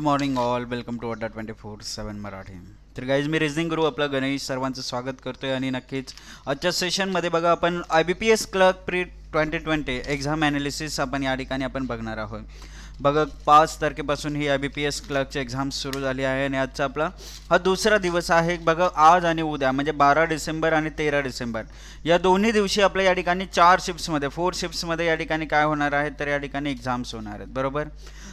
Good morning all. Welcome to Adda twenty four seven Marathi. तर guys मी reasoning गुरु आपलं गणेश सर्वांचं स्वागत करतोय आणि नक्कीच आजच्या सेशनमध्ये बघा आपण I B P S clerk pre twenty twenty exam analysis आपण या ठिकाणी आपण बघणार आहोत. बघा पाच तारखेपासून ही आय बी पी एस क्लर्कची एक्झाम सुरू झाली आहे आणि आजचा आपला हा दुसरा दिवस आहे. बघा आज आणि उद्या म्हणजे बारा डिसेंबर आणि तेरा डिसेंबर. या दोन्ही दिवशी आपल्या या ठिकाणी चार शिफ्ट्समध्ये फोर शिफ्ट्समध्ये या ठिकाणी काय होणार आहेत तर या ठिकाणी एक्झाम्स होणार आहेत. बरोबर?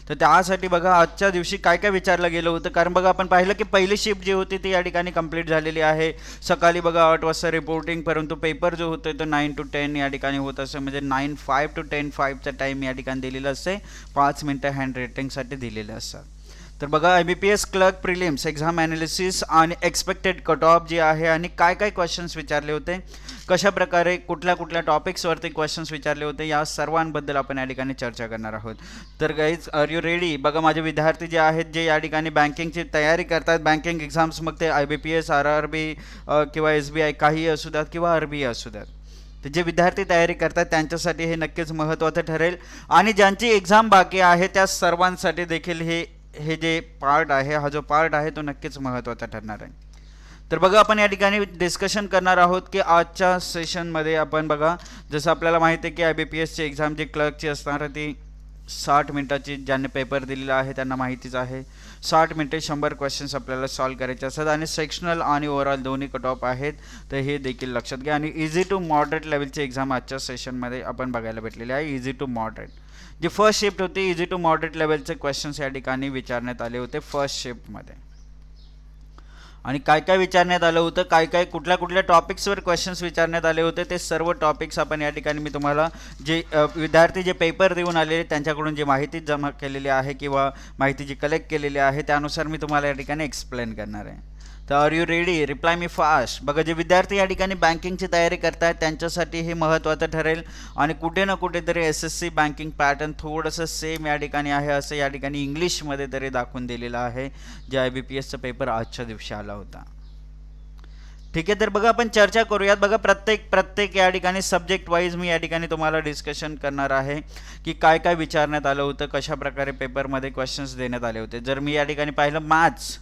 तर त्यासाठी बघा आजच्या दिवशी काय काय विचारलं गेलं होतं? कारण बघा आपण पाहिलं की पहिली शिफ्ट जी होती ती या ठिकाणी कंप्लीट झालेली आहे. सकाळी बघा आठ वाजता रिपोर्टिंग परंतु पेपर जो होतो तो नाईन टू टेन या ठिकाणी होत असं म्हणजे नाईन फाईव्ह टू टेन फाईव्हचा टाईम या ठिकाणी दिलेला असते पाच मिनिट हँड रेटिंगसाठी दिलेले असतात. तर बघा I B P S clerk prelims exam analysis आणि एक्सपेक्टेड कट ऑफ जे आहे आणि काय काय क्वेश्चन्स विचारले होते कशा प्रकारे कुठल्या कुठल्या टॉपिक्सवरती क्वेश्चन्स विचारले होते या सर्वांबद्दल आपण या ठिकाणी चर्चा करणार आहोत. तर गाईज आर यू रेडी बघा माझे विद्यार्थी जे आहेत जे या ठिकाणी बँकिंगची तयारी करतात बँकिंग एक्झाम्स मग ते I B P S R R B किंवा एस बी आय काही असू द्यात किंवा आर बी आय असू द्यात. तर जे विद्यार्थी तयारी करतात त्यांच्यासाठी हे नक्कीच महत्त्वाचं ठरेल. आणि ज्यांची एक्झाम बाकी आहे त्या सर्वांसाठी देखील हे हे जे पार्ट आहे हा जो पार्ट आहे तो नक्कीच महत्त्वाचा ठरणार आहे. तर बघा आपण या ठिकाणी डिस्कशन करणार आहोत की आजच्या सेशनमध्ये आपण बघा जसं आपल्याला माहिती आहे की आय बी पी एसची एक्झाम जी क्लर्कची असणार ती साठ मिनटाची ज्यांनी पेपर दिलेला आहे त्यांना माहितीच आहे. साठ मिनटे शंभर क्वेश्चन्स आपल्याला सॉल्व करायचे असतात आणि सेक्शनल आणि ओव्हरऑल दोन्ही कट ऑफ आहेत. तर हे देखील लक्षात घ्या आणि इझी टू मॉडरेट लेवलची एक्झाम आजच्या सेशनमध्ये आपण बघायला भेटलेली आहे. इझी टू मॉडरेट जी फर्स्ट शिफ्ट होती इझी टू मॉडरेट लेवलचे क्वेश्चन्स या ठिकाणी विचारण्यात आले होते फर्स्ट शिफ्टमध्ये आणि काय काय विचारण्यात आलं होतं काय काय कुठल्या कुठल्या टॉपिक्सवर क्वेश्चन्स विचारण्यात आले होते ते सर्व टॉपिक्स आपण या ठिकाणी मी तुम्हाला जे विद्यार्थी जे पेपर देऊन आलेले त्यांच्याकडून जी माहिती जमा केलेली आहे किंवा माहिती जी कलेक्ट केलेली आहे त्यानुसार मी तुम्हाला या ठिकाणी एक्सप्लेन करणार आहे. तर आर यू रेडी रिप्लाय मी फास्ट बघा जे विद्यार्थी या ठिकाणी बँकिंगची तयारी करतात त्यांच्यासाठी हे महत्त्वाचं ठरेल. आणि कुठे ना कुठेतरी S S C banking pattern थोडंसं सेम या ठिकाणी आहे असं या ठिकाणी इंग्लिशमध्ये तरी दाखवून दिलेलं आहे जे आय बी पी एसचा पेपर आजच्या दिवशी आला होता. ठीक आहे तर बघा आपण चर्चा करूयात. बघा प्रत्येक प्रत्येक या ठिकाणी सब्जेक्ट वाईज मी या ठिकाणी तुम्हाला डिस्कशन करणार आहे की काय काय विचारण्यात आलं होतं कशा प्रकारे पेपरमध्ये क्वेश्चन्स देण्यात आले होते. जर मी या ठिकाणी पाहिलं मॅथ्स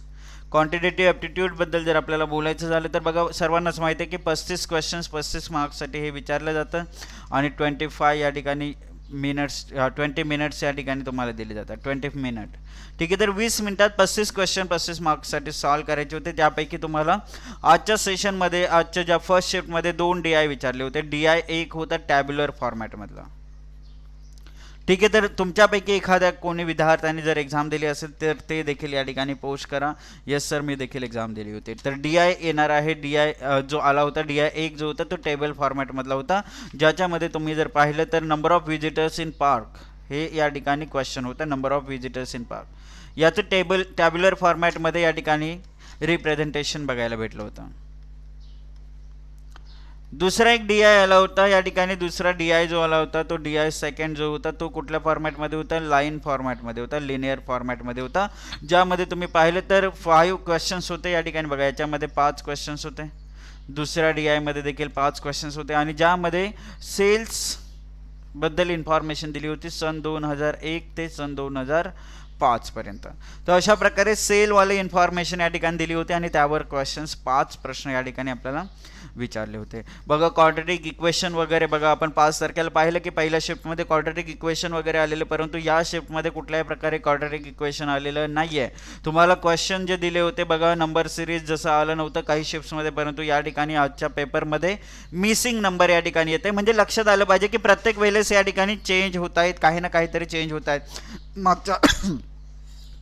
क्वांटिटेटिव्ह ॲप्टिट्यूडबद्दल जर आपल्याला बोलायचं झालं तर बघा सर्वांनाच माहिती आहे की पस्तीस क्वेश्चन्स पस्तीस मार्क्ससाठी हे विचारलं जातं आणि ट्वेंटी फाय या ठिकाणी मिनट्स ट्वेंटी मिनिट्स या ठिकाणी तुम्हाला दिले जातात. ट्वेंटी मिनिट ठीक आहे तर वीस मिनिटात पस्तीस क्वेश्चन पस्तीस मार्क्ससाठी सॉल्व करायचे होते. त्यापैकी तुम्हाला आजच्या सेशनमध्ये आजच्या ज्या फर्स्ट शिफ्टमध्ये दोन डी आय विचारले होते. डी आय एक होता टॅब्युलर फॉर्मॅटमधला ठीक आहे तर तुमच्यापैकी एखाद्या कोणी विद्यार्थ्यांनी जर एक्झाम दिली असेल तर ते देखील या ठिकाणी पोस्ट करा. येस सर मी देखील एक्झाम दिली होती. तर डी आय येणार आहे. डी आय जो आला होता डी आय एक जो होता तो टेबल फॉर्मॅटमधला होता. ज्याच्यामध्ये तुम्ही जर पाहिलं तर number of visitors in park हे या ठिकाणी क्वेश्चन होतं number of visitors in park याचं टेबल टॅब्युलर फॉर्मॅटमध्ये या ठिकाणी रिप्रेझेंटेशन बघायला भेटलं होतं. दुसरा एक डी आय आला होता या ठिकाणी दुसरा डी आय जो आला होता तो डी आय सेकंड जो होता तो कुठल्या फॉर्मॅटमध्ये होता? लाईन फॉर्मॅटमध्ये होता लिनियर फॉर्मॅटमध्ये होता. ज्यामध्ये तुम्ही पाहिलं तर फाईव्ह क्वेश्चन्स होते या ठिकाणी बघा याच्यामध्ये पाच क्वेश्चन्स होते. दुसऱ्या डी आयमध्ये देखील पाच क्वेश्चन्स होते. आणि ज्यामध्ये सेल्सबद्दल इन्फॉर्मेशन दिली होती सन दोन हजार एक ते सन दोन हजार पाचपर्यंत. तर अशा प्रकारे सेलवाले इन्फॉर्मेशन या ठिकाणी दिली होती आणि त्यावर क्वेश्चन्स पाच प्रश्न या ठिकाणी आपल्याला विचारले होते. बघा क्वाड्रेटिक इक्वेशन वगैरे बघा आपण पाच तारखेला पाहिलं की पहिल्या शिफ्टमध्ये क्वाड्रेटिक इक्वेशन वगैरे आलेले परंतु या शिफ्टमध्ये कुठल्याही प्रकारे क्वाड्रेटिक इक्वेशन आलेलं नाही आहे तुम्हाला क्वेश्चन जे दिले होते बघा नंबर सिरीज जसं आलं नव्हतं काही शिफ्ट्समध्ये परंतु या ठिकाणी आजच्या पेपरमध्ये मिसिंग नंबर या ठिकाणी येते म्हणजे लक्षात आलं पाहिजे की प्रत्येक वेळेस या ठिकाणी चेंज होत आहेत काही ना काहीतरी चेंज होत आहेत मागच्या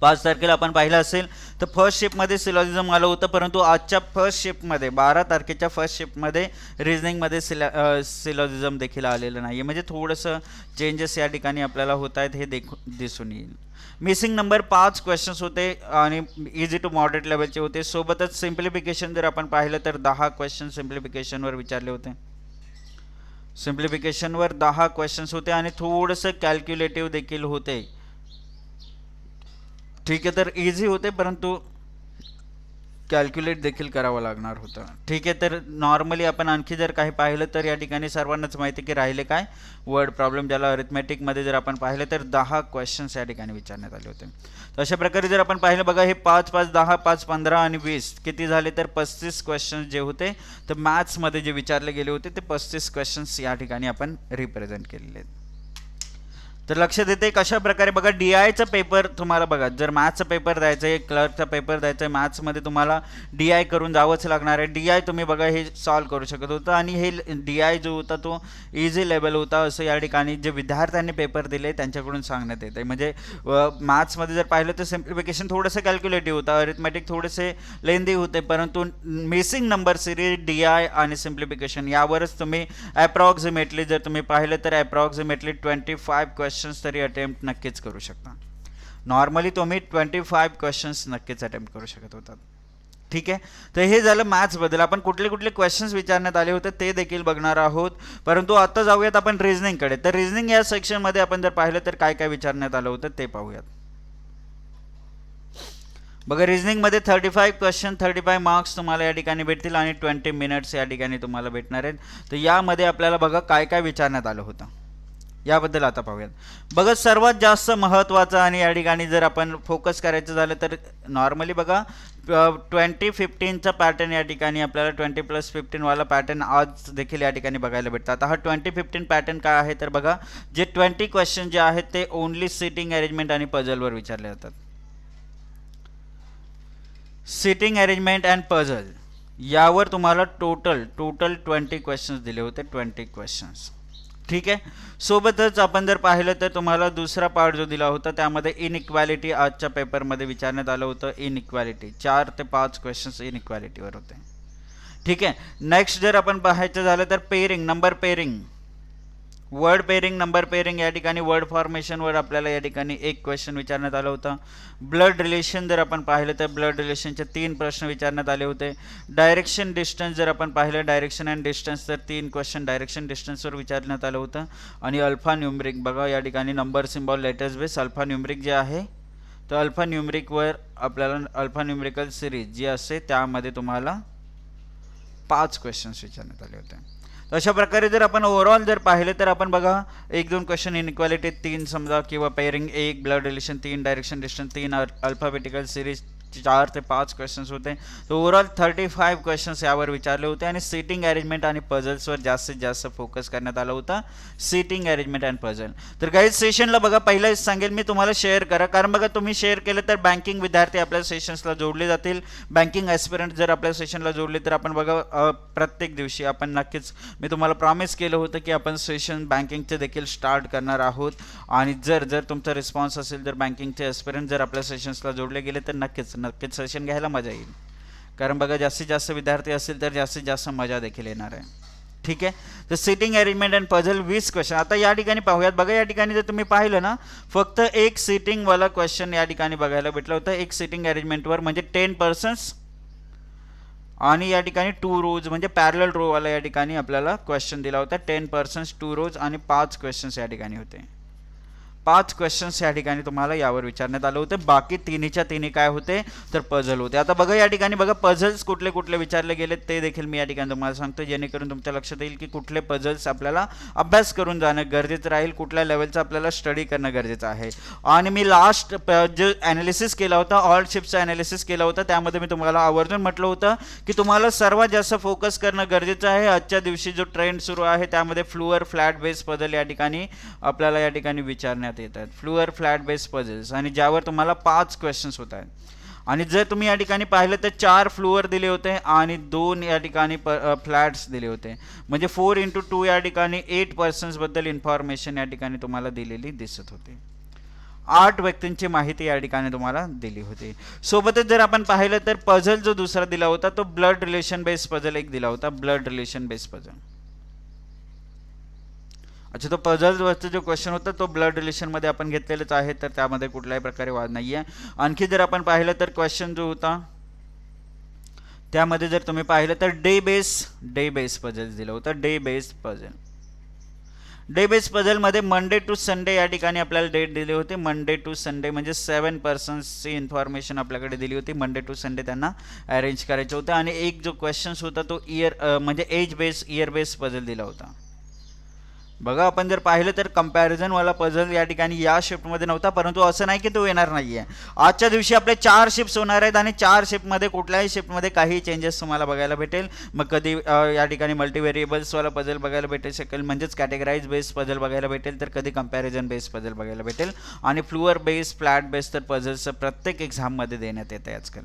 पाच तारखेला आपण पाहिलं असेल तर फर्स्ट शिफ्टमध्ये सिलॉजिझम आलं होतं परंतु आजच्या फर्स्ट शिफ्टमध्ये बारा तारखेच्या फर्स्ट शिफ्टमध्ये रिझनिंगमध्ये सिला सिलॉजिझम देखील आलेलं नाही आहे म्हणजे थोडंसं चेंजेस या ठिकाणी आपल्याला होत आहेत हे देखू दिसून येईल. मिसिंग नंबर पाच क्वेश्चन्स होते आणि इझी टू मॉडरेट लेवलचे होते. सोबतच सिम्प्लिफिकेशन जर आपण पाहिलं तर दहा क्वेश्चन सिम्प्लिफिकेशनवर विचारले होते. सिम्प्लिफिकेशनवर दहा क्वेश्चन्स होते आणि थोडंसं कॅल्क्युलेटिव्ह देखील होते. ठीक आहे तर इझी होते परंतु कॅल्क्युलेट देखील करावं लागणार होतं. ठीक आहे तर नॉर्मली आपण आणखी जर काही पाहिलं तर या ठिकाणी सर्वांनाच माहिती आहे की राहिले काय? वर्ड प्रॉब्लेम ज्याला अरिथमॅटिकमध्ये जर आपण पाहिलं तर दहा क्वेश्चन्स या ठिकाणी विचारण्यात आले होते. तर अशा प्रकारे जर आपण पाहिलं बघा हे पाच पाच दहा पाच पंधरा आणि वीस किती झाले? तर पस्तीस क्वेश्चन्स जे होते तर मॅथ्समध्ये जे विचारले गेले होते ते पस्तीस क्वेश्चन्स या ठिकाणी आपण रिप्रेझेंट केलेले आहेत. तर लक्ष देते कशा प्रकारे बघा डी आयचा पेपर तुम्हाला बघा जर मॅथ्सचा पेपर द्यायचा आहे क्लर्कचा पेपर द्यायचा आहे मॅथ्समध्ये तुम्हाला डी आय करून जावंच लागणार आहे. डी आय तुम्ही बघा हे सॉल्व करू शकत होतं आणि हे डी आय जो होता तो इझी लेवल होता असं या ठिकाणी जे विद्यार्थ्यांनी पेपर दिले त्यांच्याकडून सांगण्यात येते म्हणजे मॅथ्समध्ये जर पाहिलं तर सिम्प्लिफिकेशन थोडंसं कॅल्क्युलेटिव्ह होतं अरिथमॅटिक थोडेसे लेंदी होते परंतु missing number series D I आणि सिम्प्लिफिकेशन यावरच तुम्ही ॲप्रॉक्झिमेटली जर तुम्ही पाहिलं तर ॲप्रॉक्झिमेटली ट्वेंटी फाईव्ह क्वेश्चन्स तरी अटेम्प्ट नक्कीच करू शकता. नॉर्मली तुम्ही ट्वेंटी फाईव्ह क्वेश्चन्स नक्कीच अटेम्प्ट करू शकत होतात. ठीक आहे? तर हे झालं मॅथ्सबद्दल आपण कुठले कुठले क्वेश्चन्स विचारण्यात आले होते ते देखील बघणार आहोत. परंतु आता जाऊयात आपण रिझनिंगकडे तर रिझनिंग या सेक्शनमध्ये आपण जर पाहिलं तर काय काय विचारण्यात आलं होतं ते पाहूयात. बघा रिझनिंगमध्ये thirty five question thirty five marks तुम्हाला या ठिकाणी भेटतील आणि ट्वेंटी मिनिट्स या ठिकाणी तुम्हाला भेटणार आहेत. तर यामध्ये आपल्याला बघा काय काय विचारण्यात आलं होतं. याबद्दल आता पाहूयात. बघा सर्वात जास्त महत्त्वाचं आणि या ठिकाणी जर आपण फोकस करायचं झालं तर नॉर्मली बघा ट्वेंटी फिफ्टीनचा पॅटर्न या ठिकाणी आपल्याला ट्वेंटी प्लस फिफ्टीनवाला पॅटर्न आज देखील या ठिकाणी बघायला भेटतं. आता हा ट्वेंटी फिफ्टीन पॅटर्न काय आहे? तर बघा जे ट्वेंटी क्वेश्चन जे आहेत ते ओनली सिटिंग अरेंजमेंट आणि पझलवर विचारले जातात. सिटिंग अरेंजमेंट अँड पझल यावर तुम्हाला टोटल टोटल ट्वेंटी क्वेश्चन्स दिले होते ट्वेंटी क्वेश्चन्स ठीक आहे? सोबतच आपण जर पाहिलं तर तुम्हाला दुसरा पार्ट जो दिला होता त्यामध्ये इनइक्वॅलिटी आजच्या पेपरमध्ये विचारण्यात आलं होतं. इनइक्वॅलिटी चार ते पाच क्वेश्चन्स इनइक्वॅलिटीवर होते. ठीक आहे? नेक्स्ट जर आपण पाहायचं झालं तर pairing number pairing word pairing number pairing या ठिकाणी वर्ड फॉर्मेशनवर आपल्याला या ठिकाणी एक क्वेश्चन विचारण्यात आलं होतं. ब्लड रिलेशन जर आपण पाहिलं तर ब्लड रिलेशनचे तीन प्रश्न विचारण्यात आले होते. डायरेक्शन डिस्टन्स जर आपण पाहिलं डायरेक्शन अँड डिस्टन्स तर तीन क्वेश्चन डायरेक्शन डिस्टन्सवर विचारण्यात आलं होतं. आणि अल्फा न्युमरिक बघा या ठिकाणी number symbol letters base alpha numeric जे आहे तर अल्फा न्युमरिकवर आपल्याला अल्फा न्युमरिकल सिरीज जी असते त्यामध्ये तुम्हाला पाच क्वेश्चन्स विचारण्यात आले होते. अशा प्रकारे जर आपण ओव्हरऑल जर पाहिलं तर आपण बघा एक दोन क्वेश्चन इनक्वालिटी तीन समजा किंवा पेअरिंग एक ब्लड रिलेशन तीन डायरेक्शन डिस्टन्स तीन अल्फाबेटिकल सिरीज चार ते पाच क्वेश्चन्स होते. तर ओव्हरऑल थर्टी फाईव्ह क्वेश्चन्स यावर विचारले होते आणि सिटिंग अरेंजमेंट आणि पझल्सवर जास्तीत जास्त फोकस करण्यात आला होता. सिटिंग अरेंजमेंट अँड पझल तर काही सेशनला बघा पहिलं सांगेल मी तुम्हाला शेअर करा. कारण बघा तुम्ही शेअर केलं तर बँकिंग विद्यार्थी आपल्या सेशन्सला जोडले जातील. बँकिंग ॲस्पिरंट जर आपल्या सेशनला जोडले तर आपण बघा प्रत्येक दिवशी आपण नक्कीच मी तुम्हाला प्रॉमिस केलं होतं की आपण सेशन बँकिंगचे देखील स्टार्ट करणार आहोत. आणि जर जर तुमचा रिस्पॉन्स असेल तर बँकिंगचे ॲस्पिरंट जर आपल्या सेशन्सला जोडले गेले तर नक्कीच नक्कीच सेशन घ्यायला मजा येईल. कारण बघा जास्तीत जास्त विद्यार्थी असतील तर जास्तीत जास्त मजा देखील येणार आहे. ठीक आहे? तर सिटिंग अरेंजमेंट अँड पझल वीस क्वेश्चन आता या ठिकाणी पाहूयात. बघा या ठिकाणी जर तुम्ही पाहिलं ना फक्त एक सिटिंगवाला क्वेश्चन या ठिकाणी बघायला भेटलं होतं. एक सिटिंग अरेंजमेंटवर म्हणजे टेन पर्सन्स आणि या ठिकाणी टू रोज म्हणजे पॅरल रोवाला या ठिकाणी आपल्याला क्वेश्चन दिला होता. टेन पर्सन्स टू रोज आणि पाच क्वेश्चन्स या ठिकाणी होते. पाच क्वेश्चन्स या ठिकाणी तुम्हाला यावर विचारण्यात आलं होतं. बाकी तिन्हीच्या तिन्ही काय होते? तर पझल होते. आता बघा या ठिकाणी बघा पझल्स कुठले कुठले विचारले गेले ते देखील मी या ठिकाणी तुम्हाला सांगतो जेणेकरून तुमच्या लक्षात येईल की कुठले पझल्स आपल्याला अभ्यास करून जाणं गरजेचं राहील कुठल्या लेवलचं आपल्याला स्टडी करणं गरजेचं आहे. आणि मी लास्ट जे ॲनालिसिस केला होता ऑल शिप्सचा ॲनालिसिस केला होता त्यामध्ये मी तुम्हाला आवर्जून म्हटलं होतं की तुम्हाला सर्वात जास्त फोकस करणं गरजेचं आहे. आजच्या दिवशी जो ट्रेंड सुरू आहे त्यामध्ये फ्लुअर फ्लॅट बेस पझल या ठिकाणी आपल्याला या ठिकाणी विचारण्यात येत येतात. फ्लुअर फ्लॅट बेस पझल्स आणि ज्यावर तुम्हाला पाच क्वेश्चन्स होत आहेत. आणि जर तुम्ही या ठिकाणी पाहिलं तर चार फ्लोअर दिले होते आणि दोन या ठिकाणी प फ्लॅट्स दिले होते. म्हणजे फोर इंटू टू या ठिकाणी एट पर्सन्सबद्दल इन्फॉर्मेशन या ठिकाणी तुम्हाला दिलेली दिसत होती. आठ व्यक्तींची माहिती या ठिकाणी तुम्हाला दिली होती. सोबतच जर आपण पाहिलं तर पझल जो दुसरा दिला होता तो ब्लड रिलेशन बेस पझल एक दिला होता. ब्लड रिलेशन बेस पझल अच्छा तो पझल्सवरचा जो क्वेश्चन होता तो ब्लड रिलेशनमध्ये आपण घेतलेलंच आहे तर त्यामध्ये कुठल्याही प्रकारे वाद नाही आहे आणखी जर आपण पाहिलं तर क्वेश्चन जो होता त्यामध्ये जर तुम्ही पाहिलं तर day base day base puzzles दिलं होतं. Day base puzzle day base पझलमध्ये Monday to Sunday या ठिकाणी आपल्याला डेट दिली होती. मंडे टू संडे म्हणजे सेवन पर्सन्सची इन्फॉर्मेशन आपल्याकडे दिली होती. मंडे टू संडे त्यांना अरेंज करायचं होतं. आणि एक जो क्वेश्चन्स होता तो इयर म्हणजे age base year base puzzle दिला होता. बघा आपण जर पाहिलं तर कम्पॅरिझनवाला पझल या ठिकाणी या शिफ्टमध्ये नव्हता परंतु असं नाही की तो येणार नाही आहे आजच्या दिवशी आपले चार शिफ्ट्स होणार आहेत आणि चार शिफ्टमध्ये कुठल्याही शिफ्टमध्ये काही चेंजेस तुम्हाला बघायला भेटेल. मग कधी या ठिकाणी मल्टीव्हेरिएबल्सवाला पझल बघायला भेटेल शकेल म्हणजेच कॅटेगराईज बेस पझल बघायला भेटेल तर कधी कंपॅरिझन बेस पझल बघायला भेटेल. आणि फ्लुअर बेस फ्लॅट बेस तर पझल्सचं प्रत्येक एक्झाममध्ये देण्यात येतं आहे आजकाल.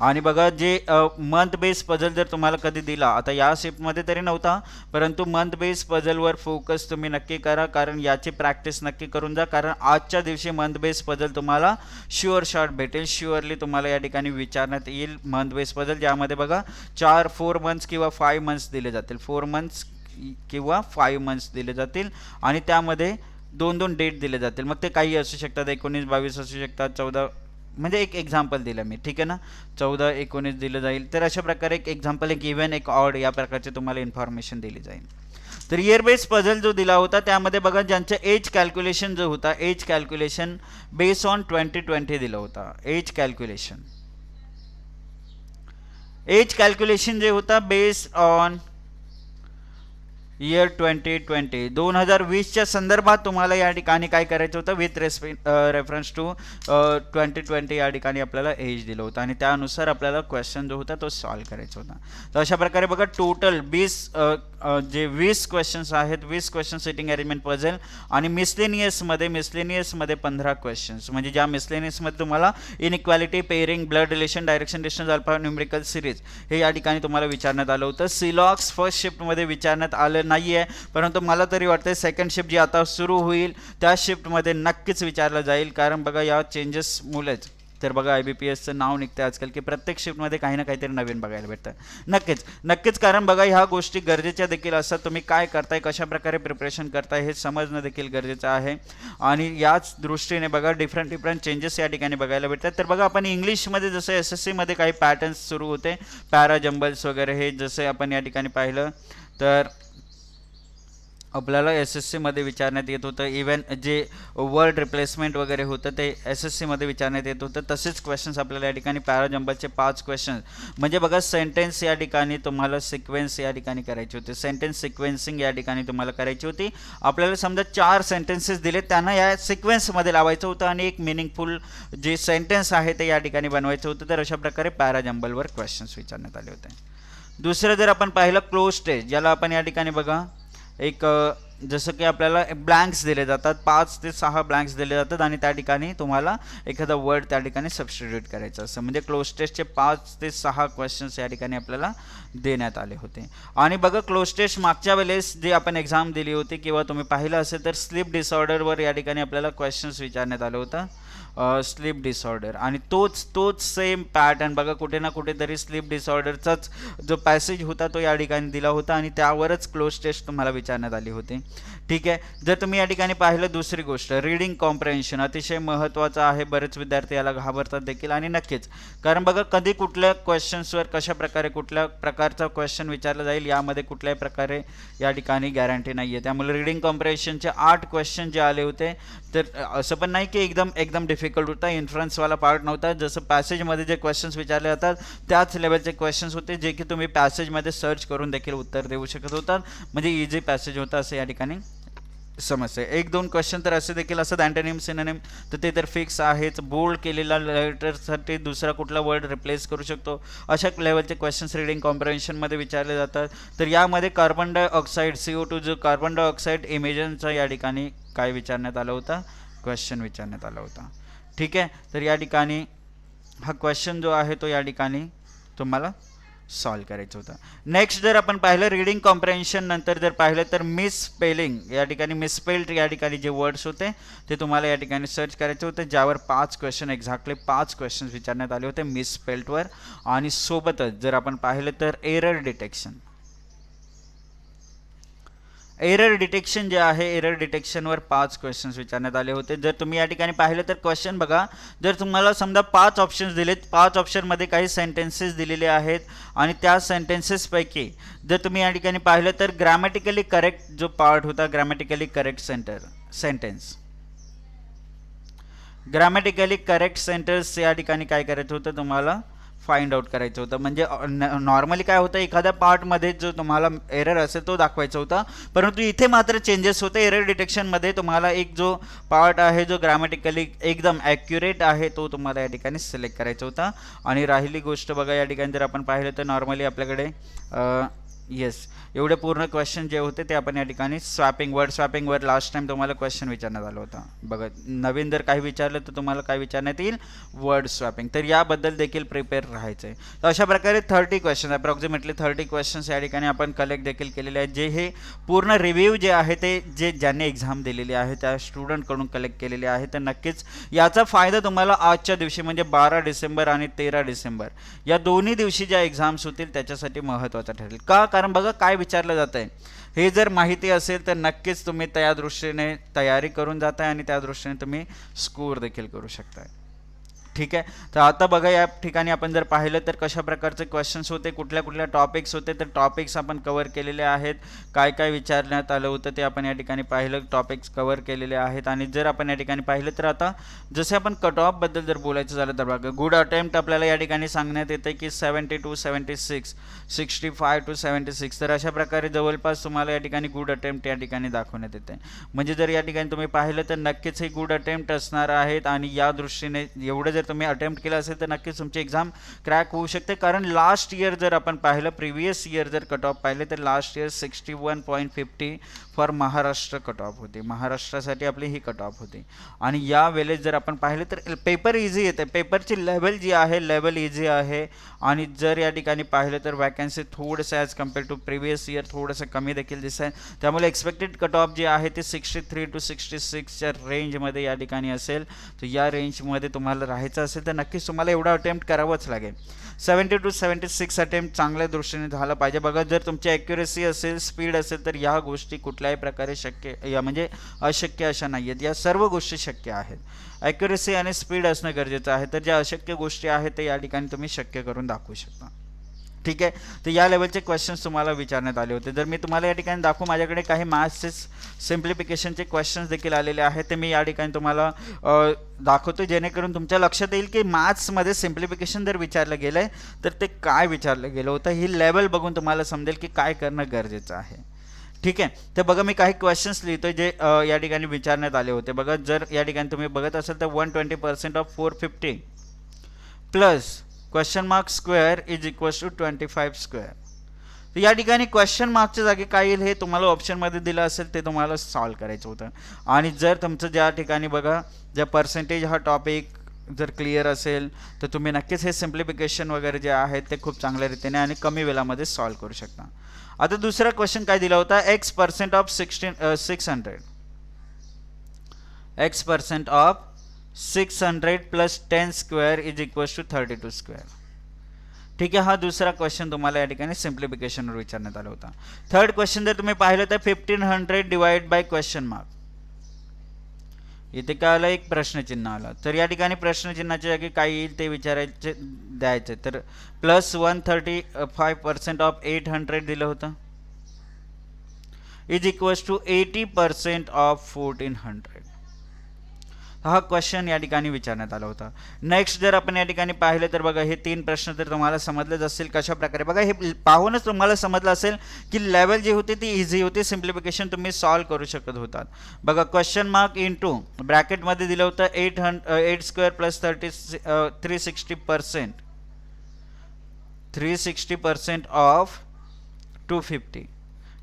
आणि बघा जे मंथ बेस पझल जर तुम्हाला कधी दिला आता या शिफ्टमध्ये तरी नव्हता परंतु मंथ बेस पझलवर फोकस तुम्ही नक्की करा कारण याची प्रॅक्टिस नक्की करून जा कारण आजच्या दिवशी मंथ बेस पझल तुम्हाला शुअर शॉट भेटेल शुअरली तुम्हाला या ठिकाणी विचारण्यात येईल मंथ बेस पझल ज्यामध्ये बघा चार फोर मंथ्स किंवा फाईव्ह मंथ्स दिले जातील. फोर मंथ्स किंवा फाईव्ह मंथ्स दिले जातील आणि त्यामध्ये दोन दोन डेट दिले जातील. मग ते काही असू शकतात एकोणीस बावीस असू शकतात चौदा म्हणजे एक एक्झाम्पल दिलं मी. ठीक आहे ना? चौदा एकोणीस दिलं जाईल. तर अशा प्रकारे एक एक्झाम्पल एक इव्हन एक ऑड या प्रकारचे तुम्हाला इन्फॉर्मेशन दिली जाईल. तर इयर बेस पझल जो दिला होता त्यामध्ये बघा ज्यांचं एज कॅल्क्युलेशन जो होता age calculation base on twenty twenty दिलं होता. एज कॅल्क्युलेशन एज कॅल्क्युलेशन जे होता base on year twenty twenty दोन हजार वीसच्या संदर्भात तुम्हाला या ठिकाणी काय करायचं होतं? With respe reference to twenty twenty या ठिकाणी आपल्याला एज दिलं होतं. आणि त्यानुसार आपल्याला क्वेश्चन जो होता तो सॉल्व करायचा होता. तर अशा प्रकारे बघा टोटल वीस uh, uh, जे वीस क्वेश्चन्स आहेत वीस क्वेश्चन सिटिंग अरेंजमेंट पझल आणि मिसलेनियसमध्ये मिसलेनियसमध्ये पंधरा क्वेश्चन्स म्हणजे ज्या मिसलेनियसमध्ये तुम्हाला inequality pairing blood relation direction distance alpha numerical series हे या ठिकाणी तुम्हाला विचारण्यात आलं होतं. सिलॉक्स फर्स्ट शिफ्टमध्ये विचारण्यात आलं नाही आहे परंतु मला तरी वाटते सेकंड शिफ्ट जी आता सुरू होईल त्या शिफ्टमध्ये नक्कीच विचारलं जाईल. कारण बघा या चेंजेसमुळेच तर बघा आय बी पी एसचं नाव निघतं आजकाल की प्रत्येक शिफ्टमध्ये काही ना काहीतरी नवीन बघायला भेटतं. नक्कीच. नक्कीच कारण बघा ह्या गोष्टी गरजेच्या देखील असतात. तुम्ही काय करताय कशाप्रकारे प्रिपरेशन करताय हे समजणं देखील गरजेचं आहे. आणि याच दृष्टीने बघा डिफरंट डिफरंट चेंजेस या ठिकाणी बघायला भेटतात. तर बघा आपण इंग्लिशमध्ये जसं एस एस सीमध्ये काही पॅटर्न्स सुरू होते. पॅरा जंबल्स वगैरे हे जसे आपण या ठिकाणी पाहिलं. तर आपल्याला एस एस सीमध्ये विचारण्यात येत होतं. इवन जे वर्ड रिप्लेसमेंट वगैरे होतं ते एस एस सीमध्ये विचारण्यात येत होतं. तसेच क्वेश्चन्स आपल्याला या ठिकाणी पॅराजंबलचे पाच क्वेश्चन्स म्हणजे बघा सेंटेन्स या ठिकाणी तुम्हाला सिक्वेन्स या ठिकाणी करायची होती. सेंटेन्स सिक्वेन्सिंग या ठिकाणी तुम्हाला करायची होती. आपल्याला समजा चार सेंटेन्सेस दिले त्यांना या सिक्वेन्समध्ये लावायचं होतं आणि एक मिनिंगफुल जे सेंटेन्स आहे ते या ठिकाणी बनवायचं होतं. तर अशा प्रकारे पॅराजंबलवर क्वेश्चन्स विचारण्यात आले होते. दुसरं जर आपण पाहिलं क्लोज स्टेज ज्याला आपण या ठिकाणी बघा एक जसं की आपल्याला ब्लँक्स दिले जातात पाच ते सहा ब्लँक्स दिले जातात आणि त्या ठिकाणी तुम्हाला एखादा वर्ड त्या ठिकाणी सबस्टिट्यूट करायचं असं म्हणजे क्लोज टेस्टचे पाच ते सहा क्वेश्चन्स या ठिकाणी आपल्याला देण्यात आले होते. आणि बघा क्लोज टेस्ट मागच्या वेळेस जे आपण एक्झाम दिली होती किंवा तुम्ही पाहिलं असेल तर स्लीप डिसऑर्डरवर या ठिकाणी आपल्याला क्वेश्चन्स विचारण्यात आलं होतं. स्लीप डिसऑर्डर आणि तोच तोच सेम पॅटर्न बघा कुठे ना कुठेतरी स्लीप डिसऑर्डरचाच जो पॅसेज होता तो या ठिकाणी दिला होता आणि त्यावरच क्लोज टेस्ट तुम्हाला विचारण्यात आली होती. ठीक आहे. जर तुम्ही या ठिकाणी पाहिलं दुसरी गोष्ट रीडिंग कॉम्प्रेन्शन अतिशय महत्त्वाचं आहे बरेच विद्यार्थी याला घाबरतात देखील आणि नक्कीच. कारण बघा कधी कुठल्या क्वेश्चन्सवर कशा प्रकारे कुठल्या प्रकारचा क्वेश्चन विचारला जाईल यामध्ये कुठल्याही प्रकारे या ठिकाणी गॅरंटी नाही आहे. त्यामुळे रीडिंग कॉम्प्रेन्शनचे आठ क्वेश्चन जे आले होते तर असं पण नाही की एकदम एकदम डिफिकल्ट होता इन्फ्लुअन्सवाला पार्ट नव्हता. जसं पॅसेजमध्ये जे क्वेश्चन्स विचारले जातात त्याच लेवलचे क्वेश्चन्स होते जे की तुम्ही पॅसेजमध्ये सर्च करून देखील उत्तर देऊ शकत होतात. म्हणजे इझी पॅसेज होता असं या ठिकाणी समस्या एक दोन क्वेश्चन तर असे देखील असतात. अँटोनिम सिनोनिम तर ते तर फिक्स आहेच बोल्ड केलेला लेटरसाठी दुसरा कुठला वर्ड रिप्लेस करू शकतो. अशा लेवलचे क्वेश्चन्स रिडिंग कॉम्प्रेन्शनमध्ये विचारले जातात. तर यामध्ये carbon dioxide C O two जो कार्बन डायऑक्साईड इमेजनचा या ठिकाणी काय विचारण्यात आला होता? क्वेश्चन विचारण्यात आला होता. ठीक आहे? तर या ठिकाणी हा क्वेश्चन जो आहे तो या ठिकाणी तुम्हाला सॉल्व करायचं होतं. नेक्स्ट जर आपण पाहिलं रिडिंग कॉम्प्रेन्शन नंतर जर पाहिलं तर मिस स्पेलिंग या ठिकाणी मिसस्पेल्ड या ठिकाणी जे वर्ड्स होते ते तुम्हाला या ठिकाणी सर्च करायचे होते. ज्यावर पाच क्वेश्चन एक्झॅक्टली पाच क्वेश्चन्स विचारण्यात आले होते मिसपेल्टवर आणि सोबतच जर आपण पाहिलं तर एरर डिटेक्शन एरर डिटेक्शन जे आहे एरर डिटेक्शनवर पाच क्वेश्चन्स विचारण्यात आले होते. जर तुम्ही या ठिकाणी पाहिलं तर क्वेश्चन बघा. जर तुम्हाला समजा पाच ऑप्शन्स दिलेत पाच ऑप्शनमध्ये काही सेंटेन्सेस दिलेले आहेत आणि त्या सेंटेन्सेसपैकी जर तुम्ही या ठिकाणी पाहिलं तर ग्रॅमॅटिकली करेक्ट जो पार्ट होता grammatically correct centre sentence grammatically correct centres या ठिकाणी काय करायचं होतं तुम्हाला? फाइंड आउट करायचं होतं. म्हणजे नॉर्मली काय होतं एखाद्या पार्टमध्ये जो तुम्हाला एरर असेल तो दाखवायचा होता. परंतु इथे मात्र चेंजेस होते. एरर डिटेक्शनमध्ये तुम्हाला एक जो पार्ट आहे जो ग्रॅमॅटिकली एकदम ॲक्युरेट आहे तो तुम्हाला या ठिकाणी सिलेक्ट करायचा होता. आणि राहिली गोष्ट बघा या ठिकाणी जर आपण पाहिलं तर नॉर्मली आपल्याकडे येस एवढे पूर्ण क्वेश्चन जे होते ते आपण या ठिकाणी स्वॅपिंग वर्ड स्वॅपिंगवर लास्ट टाइम तुम्हाला क्वेश्चन विचारण्यात आलं होतं. बघा नवीन जर काही विचारलं तर तुम्हाला काय विचारण्यात येईल? वर्ड स्वॅपिंग तर याबद्दल देखील प्रिपेअर राहायचं आहे तर अशा प्रकारे thirty question approximately thirty questions या ठिकाणी आपण कलेक्ट देखील केलेले आहेत. जे हे पूर्ण रिव्ह्यू जे आहे ते जे ज्यांनी एक्झाम दिलेली आहे त्या स्टुडंटकडून कलेक्ट केलेले आहे. तर नक्कीच याचा फायदा तुम्हाला आजच्या दिवशी म्हणजे बारा डिसेंबर आणि तेरा डिसेंबर या दोन्ही दिवशी ज्या एक्झाम्स होतील त्याच्यासाठी महत्त्वाचा ठरेल. का? कारण बघा काय विचारलं जात आहे हे जर माहिती असेल तर नक्कीच तुम्ही त्या दृष्टीने तयारी करून जाताय आणि त्या दृष्टीने तुम्ही स्कोर देखील करू शकताय. ठीक आहे? तर आता बघा या ठिकाणी आपण जर पाहिलं तर कशा प्रकारचे क्वेश्चन्स होते कुठल्या कुठल्या टॉपिक्स होते तर टॉपिक्स आपण कवर केलेले आहेत. काय काय विचारण्यात आलं होतं ते आपण या ठिकाणी पाहिलं. टॉपिक्स कवर केलेले आहेत. आणि जर आपण या ठिकाणी पाहिलं तर आता जसे आपण कट ऑफबद्दल जर बोलायचं झालं तर बघा गुड अटेम्प्ट आपल्याला या ठिकाणी सांगण्यात येतं की seventy to seventy six sixty five to seventy six तर अशा प्रकारे जवळपास तुम्हाला या ठिकाणी गुड अटेम्प्ट या ठिकाणी दाखवण्यात येते. म्हणजे जर या ठिकाणी तुम्ही पाहिलं तर नक्कीच हे गुड अटेम्प्ट असणार आहेत. आणि या दृष्टीने एवढं जर तुम्ही अटेम्प्ट केला असेल तर नक्कीच तुमची एक्झाम क्रॅक होऊ शकते. कारण लास्ट इयर जर आपण पाहिलं प्रिव्हियस इयर जर कट ऑफ पाहिले तर last year sixty one point fifty for Maharashtra cut off होते. महाराष्ट्रासाठी आपली ही कट ऑफ होती. आणि या वेळेस जर आपण पाहिलं तर पेपर इझी येते. पेपरची लेवल जी आहे लेवल इझी आहे. आणि जर या ठिकाणी पाहिलं तर वॅकन्सी थोडंसं as compare to previous year थोडंसं कमी देखील दिसत आहे त्यामुळे एक्सपेक्टेड कट ऑफ जे आहे ते सिक्स्टी थ्री टू सिक्स्टी सिक्सच्या रेंजमध्ये या ठिकाणी असेल. तर या रेंजमध्ये तुम्हाला राहायचं असेल तर नक्कीच तुम्हाला एवढा अटेम्प्ट करावंच लागेल. Seventy to seventy six attempt चांगल्या दृष्टीने झालं पाहिजे. बघा जर तुमची ॲक्युरेसी असेल स्पीड असेल तर या गोष्टी कुठल्या कुठल्याही प्रकारे शक्य या म्हणजे अशक्य अशा नाही आहेत या सर्व गोष्टी शक्य आहेत. ॲक्युरेसी आणि स्पीड असणं गरजेचं आहे. तर ज्या अशक्य गोष्टी आहेत ते या ठिकाणी तुम्ही शक्य करून दाखवू शकता. ठीक आहे? तर या लेवलचे क्वेश्चन्स तुम्हाला विचारण्यात आले होते. जर मी तुम्हाला या ठिकाणी दाखवू माझ्याकडे काही मॅथ्सचे सिम्प्लिफिकेशनचे क्वेश्चन्स देखील आलेले आहेत ते मी या ठिकाणी तुम्हाला दाखवतो. जेणेकरून तुमच्या लक्षात येईल की मॅथ्समध्ये सिम्प्लिफिकेशन जर विचारलं गेलं आहे तर ते काय विचारलं गेलं होतं? ही लेवल बघून तुम्हाला समजेल की काय करणं गरजेचं आहे. ठीक आहे? तर बघा मी काही क्वेश्चन्स लिहितो जे या ठिकाणी विचारण्यात आले होते. बघा जर या ठिकाणी तुम्ही बघत असाल तर one twenty percent of four fifty plus question mark square is equals to twenty five square तर या ठिकाणी क्वेश्चन मार्कच्या जागी काय येईल हे तुम्हाला ऑप्शनमध्ये दिलं असेल ते तुम्हाला सॉल्व करायचं होतं. आणि जर तुमचं ज्या ठिकाणी बघा ज्या पर्सेंटेज हा टॉपिक जर क्लिअर असेल तर तुम्ही नक्कीच हे सिम्प्लिफिकेशन वगैरे जे आहेत ते खूप चांगल्या रीतीने आणि कमी वेळामध्ये सॉल्व्ह करू शकता. आता दुसरा क्वेश्चन काय दिला होता? X percent of sixteen six hundred X percent of six hundred plus ten square is equals to thirty two square ठीक आहे हा दुसरा क्वेश्चन तुम्हाला या ठिकाणी सिम्प्लिफिकेशनवर विचारण्यात आला होता. थर्ड क्वेश्चन जर तुम्ही पाहिलं तर fifteen hundred divide by question mark इथे काय आलं एक प्रश्नचिन्ह आलं. तर या ठिकाणी प्रश्नचिन्हाच्या जागी काय येईल ते विचारायचे द्यायचे. तर plus one thirty five percent of eight hundred दिलं होतं. Is equals to eighty percent of fourteen hundred हा क्वेश्चन या ठिकाणी विचारण्यात आला होता. नेक्स्ट जर आपण या ठिकाणी पाहिलं तर बघा हे तीन प्रश्न तर तुम्हाला समजलेच असतील कशा प्रकारे बघा हे पाहूनच तुम्हाला समजलं असेल की लेवल जी होती ती इझी होती. सिम्प्लिफिकेशन तुम्ही सॉल्व करू शकत होतात. बघा क्वेश्चन मार्क इन टू ब्रॅकेटमध्ये दिलं होतं eight hund eight square plus thirty three sixty percent three sixty percent of two fifty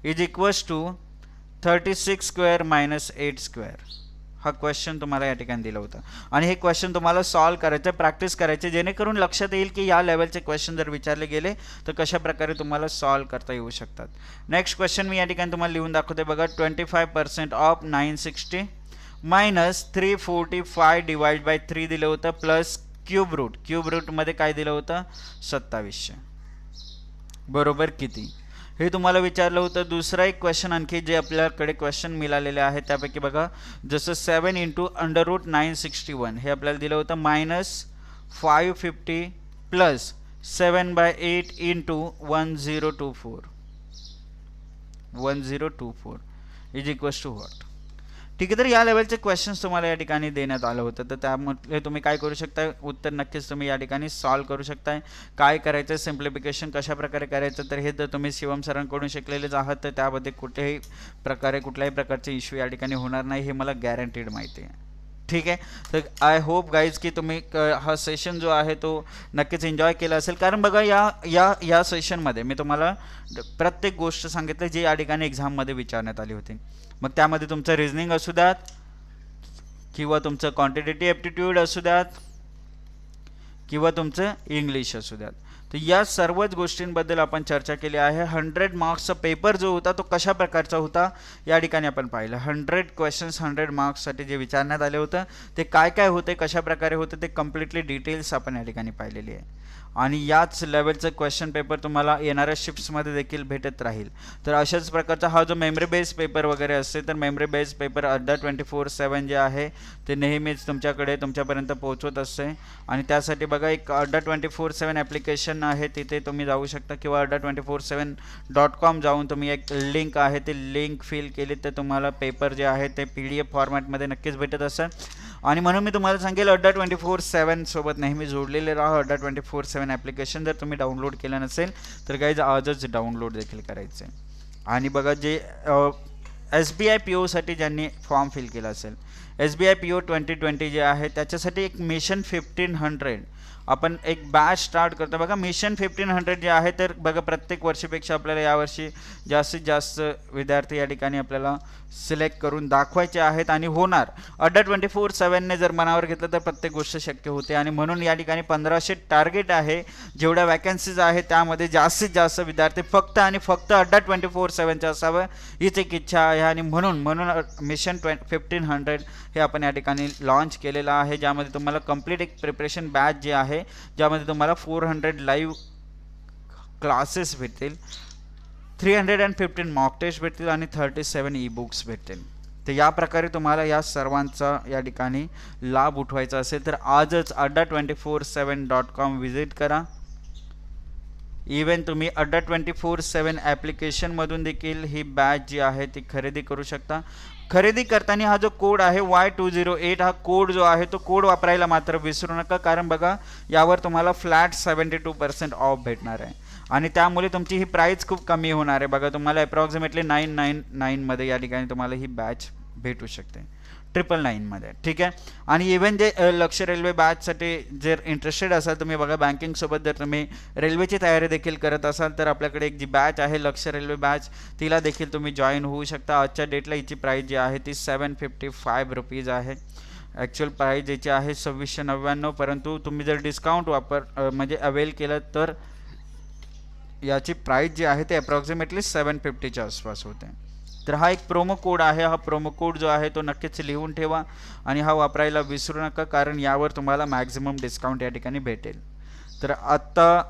is equals to thirty six square minus eight square हा क्वेश्चन तुम्हाला या ठिकाणी दिला होता. आणि हे क्वेश्चन तुम्हाला सॉल्व करायचं प्रॅक्टिस करायचे जेणेकरून लक्षात येईल की या लेवलचे क्वेश्चन जर विचारले गेले तर कशा प्रकारे तुम्हाला सॉल्व करता येऊ शकतात. नेक्स्ट क्वेश्चन मी या ठिकाणी तुम्हाला लिहून दाखवते बघा. Twenty five percent of nine sixty minus three forty five divide by three दिलं होतं प्लस क्यूब रूट क्यूब रूटमध्ये काय दिलं होतं? सत्तावीसशे. बरोबर किती? हे तुम्हाला विचारलं होतं दुसरा एक क्वेश्चन आणखी जे आपल्याकडे क्वेश्चन मिळालेले आहे त्यापैकी बघा. जसं seven into under root nine sixty one हे आपल्याला दिलं होतं minus five fifty plus seven by eight into one zero two four one zero two four is equals to what ठीक आहे तर या लेवलचे क्वेश्चन्स तुम्हाला या ठिकाणी देण्यात आलं होतं. तर त्यामध्ये तुम्ही काय करू शकता? उत्तर नक्कीच तुम्ही या ठिकाणी सॉल्व करू शकताय. काय करायचं सिम्प्लिफिकेशन कशाप्रकारे करायचं? तर हे जर तुम्ही शिवम सरांकडून शिकलेलेच आहात. तर त्यामध्ये कुठेही प्रकारे कुठल्याही प्रकारचे इश्यू या ठिकाणी होणार नाही. हे मला गॅरंटीड माहिती आहे. ठीक आहे तर आय होप गाईज की तुम्ही क- हा सेशन जो आहे तो नक्कीच एन्जॉय केला असेल. कारण बघा या या या सेशनमध्ये मी तुम्हाला प्रत्येक गोष्ट सांगितलं जी या ठिकाणी एक्झाममध्ये विचारण्यात आली होती. मग त्यामध्ये तुमचं रिझनिंग असू द्यात किंवा तुमचं क्वांटिटेटिव्ह ॲप्टिट्यूड असू द्यात किंवा तुमचं इंग्लिश असू द्यात. तर या सर्वच गोष्टींबद्दल आपण चर्चा केली आहे. हंड्रेड मार्क्सचा पेपर जो होता तो कशा प्रकारचा होता या ठिकाणी आपण पाहिलं. हंड्रेड क्वेश्चन्स हंड्रेड मार्क्ससाठी जे विचारण्यात आले होतं ते काय काय होते कशा प्रकारे होते ते कम्प्लिटली डिटेल्स आपण या ठिकाणी पाहिलेली आहे. आणि याच लेवलचं क्वेश्चन पेपर तुम्हाला येणाऱ्या शिफ्ट्समध्ये देखील भेटत राहील. तर अशाच प्रकारचा हा जो मेमरी बेस्ड पेपर वगैरे असते तर memory based paper Adda twenty four seven जे आहे ते नेहमीच तुमच्याकडे तुमच्यापर्यंत पोहोचवत असते. आणि त्यासाठी बघा एक अर्धा ट्वेंटी फोर सेवन ॲप्लिकेशन आहे तिथे तुम्ही जाऊ शकता किंवा Adda twenty four seven dot com जाऊन तुम्ही एक लिंक आहे ती लिंक फिल केली तर तुम्हाला पेपर जे आहे ते पी डी एफ फॉर्मॅटमध्ये नक्कीच भेटत असतं आणि म्हणून मी तुम्हाला सांगेल अड्डा ट्वेंटी फोर सेवन सोबत नेहमी जोडलेले राहा. अड्डा ट्वेंटी फोर सेवन ॲप्लिकेशन जर तुम्ही डाउनलोड केलं नसेल तर गाईज आजच डाउनलोड देखील करायचं आहे आणि बघा जे एस बी आय पी ओसाठी ज्यांनी फॉर्म फिल केला असेल S B I P O twenty twenty जे आहे त्याच्यासाठी एक मिशन फिफ्टीन हंड्रेड आपण एक बॅच स्टार्ट करतो. बघा मिशन फिफ्टीन हंड्रेड जे आहे तर बघा प्रत्येक वर्षीपेक्षा आपल्याला यावर्षी जास्तीत जास्त विद्यार्थी या ठिकाणी आपल्याला सिलेक्ट करून दाखवायचे आहेत आणि होणार. अड्डा ट्वेंटी फोर सेवनने जर मनावर घेतलं तर प्रत्येक गोष्ट शक्य होते. आणि म्हणून या ठिकाणी पंधराशे टार्गेट आहे. जेवढ्या वॅकन्सीज आहेत त्यामध्ये जास्तीत जास्त विद्यार्थी फक्त आणि फक्त अड्डा ट्वेंटी फोर सेवनचं असावं. हीच एक इच्छा आहे आणि म्हणून म्हणून मिशन ट्वें फिफ्टीन हंड्रेड हे आपण या ठिकाणी लॉन्च केलेलं आहे. ज्यामध्ये तुम्हाला कंप्लीट एक प्रिपरेशन बॅच जे आहे ज्यामध्ये तुम्हाला फोर हंड्रेड लाईव्ह क्लासेस भेटतील. Three hundred and fifteen mock test भेटतील आणि थर्टी सेवन ई बुक्स भेटतील. तर या प्रकारे तुम्हाला या सर्वांचा या ठिकाणी लाभ उठवायचा असेल तर आजच Adda twenty four seven dot com visit करा. इवन तुम्ही अड्डा ट्वेंटी फोर सेवन ॲप्लिकेशनमधून देखील ही बॅच जी आहे ती खरेदी करू शकता. खरेदी करताना हा जो कोड आहे वाय टू झिरो एट हा कोड जो आहे तो कोड वापरायला मात्र विसरू नका. कारण बघा यावर तुम्हाला flat seventy two percent off भेटणार आहे. आणि त्यामुळे तुमची ही प्राईस खूप कमी होणार आहे. बघा तुम्हाला अप्रॉक्सिमेटली नाईन नाईन नाईनमध्ये या ठिकाणी तुम्हाला ही बॅच भेटू शकते. ट्रिपल नाईनमध्ये ठीक आहे? आणि इवन जे लक्ष रेल्वे बॅचसाठी जर इंटरेस्टेड असाल तुम्ही बघा बँकिंगसोबत जर तुम्ही रेल्वेची तयारी देखील करत असाल तर आपल्याकडे एक जी बॅच आहे लक्ष रेल्वे बॅच तिला देखील तुम्ही जॉईन होऊ शकता. आजच्या डेटला हिची प्राईस जी आहे ती सेवन फिफ्टी फाईव्ह रुपीज आहे. ॲक्च्युअल प्राईज याची आहे सव्वीसशे नव्याण्णव परंतु तुम्ही जर डिस्काउंट वापर म्हणजे अवेल केलं तर याची प्राईस जी आहे ते अप्रॉक्सिमेटली सेवन फिफ्टीच्या आसपास होते. तर हा एक प्रोमो कोड आहे हा प्रोमो कोड जो आहे तो नक्कीच लिहून ठेवा आणि हा वापरायला विसरू नका कारण यावर तुम्हाला मॅक्झिमम डिस्काउंट या ठिकाणी भेटेल. तर आत्ता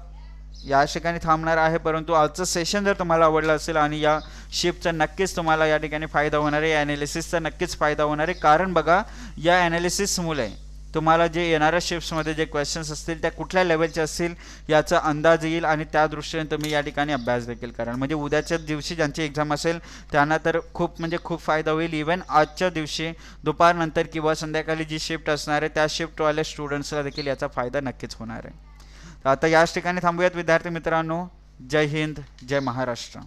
या ठिकाणी थांबणार आहे परंतु आजचं सेशन जर तुम्हाला आवडलं असेल आणि या शिपचा नक्कीच तुम्हाला या ठिकाणी फायदा होणार आहे या ॲनालिसिसचा नक्कीच फायदा होणार आहे कारण बघा या ॲनालिसिसमुळे तुम्हाला जे येणाऱ्या शिफ्ट्समध्ये जे क्वेश्चन्स असतील त्या कुठल्या लेवलचे असतील याचा अंदाज येईल आणि त्या दृष्टीने तुम्ही या ठिकाणी अभ्यास देखील कराल. म्हणजे उद्याच्या दिवशी ज्यांची एक्झाम असेल त्यांना तर खूप म्हणजे खूप फायदा होईल. इवन आजच्या दिवशी दुपारनंतर किंवा संध्याकाळी जी शिफ्ट असणार आहे त्या शिफ्टवाल्या स्टुडंट्सला देखील याचा फायदा नक्कीच होणार आहे. तर आता याच ठिकाणी थांबूयात विद्यार्थी मित्रांनो. जय हिंद जय महाराष्ट्र.